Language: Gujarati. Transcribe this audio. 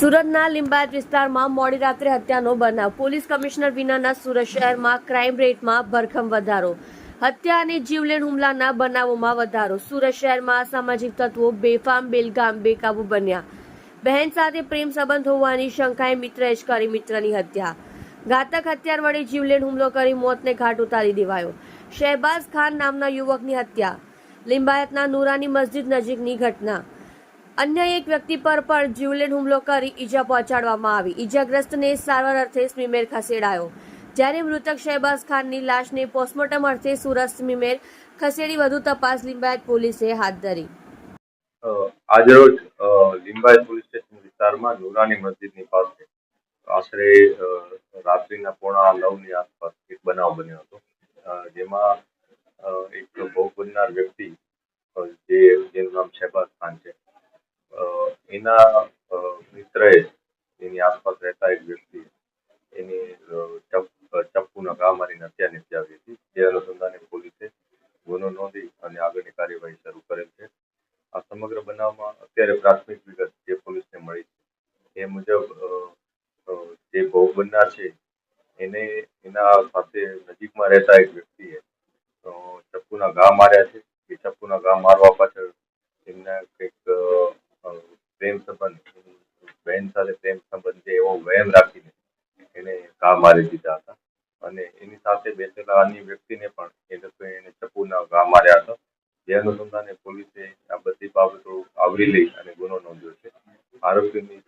સુરતના લિંબાયત વિસ્તારમાં મોડી રાત્રે હત્યાનો બનાવ. પોલીસ કમિશનર વિનાના સુરત શહેરમાં ક્રાઇમ રેટમાં ભરખમ વધારો. હત્યા અને જીવલેણ હુમલાના બનાવોમાં વધારો. સુરત શહેરમાં અસામાજિક તત્વો બેફામ, બેલગામ, બેકાબુ બન્યા. બહેન સાથે પ્રેમ સંબંધ હોવાની શંકાએ મિત્રએ જ કરી મિત્રની હત્યા. ઘાતક હત્યાર વડે જીવલેણ હુમલો કરી મોતને ઘાટ ઉતારી દેવાયો. શહેબાઝ ખાન નામના યુવકની હત્યા. લિંબાયતના નુરાની મસ્જિદ નજીકની ઘટના. અન્ય એક વ્યક્તિ પર પણ જીવલેણ હુમલો કરી ઈજા પહોંચાડવામાં આવી. ઈજાગ્રસ્તને સારવાર અર્થે સ્મીમેર ખસેડાયો. જ્યારે મૃતક શહેબાઝ ખાનની લાશને પોસ્ટમોર્ટમ અર્થે સુરત સ્મીમેર ખસેડી વધુ તપાસ લિંબાયત પોલીસે હાથ ધરી. આજરોજ લિંબાયત પોલીસ સ્ટેશન વિસ્તારમાં નુરાની મસ્જિદની પાસે આશરે રાત્રિના પોણા નવની આસપાસ એક બનાવ બન્યો હતો. જેમાં એક ભોગ બનનાર વ્યક્તિ જે, જેનું નામ શહેબાઝ ખાન છે એના મિત્રએ એની આસપાસ રહેતા એક વ્યક્તિ એની ચપ્પુના ઘા મારીને હત્યા નિપજાવી હતી. જે અનુસંધાને પોલીસે ગુનો નોંધી અને આગળની કાર્યવાહી શરૂ કરેલ છે. આ સમગ્ર બનાવમાં અત્યારે પ્રાથમિક વિગત જે પોલીસને મળી છે, એ મુજબ જે ભોગ બનનાર છે, એને, એના સાથે નજીકમાં રહેતા એક વ્યક્તિએ ચપ્પુના ઘા માર્યા છે. એ ચપ્પુના ઘા મારવા પાછળ એમને કંઈક બહેન સાથે પ્રેમ સંબંધે એવો વહેમ રાખીને એને ઘા મારી દીધા હતા. અને એની સાથે બેસેલા અન્ય વ્યક્તિને પણ એ લોકો એને ચપ્પુના ઘા માર્યા હતા. જે અનુસંધાને પોલીસે આ બધી બાબતો આવરી લઈ અને ગુનો નોંધ્યો છે. આરોપીની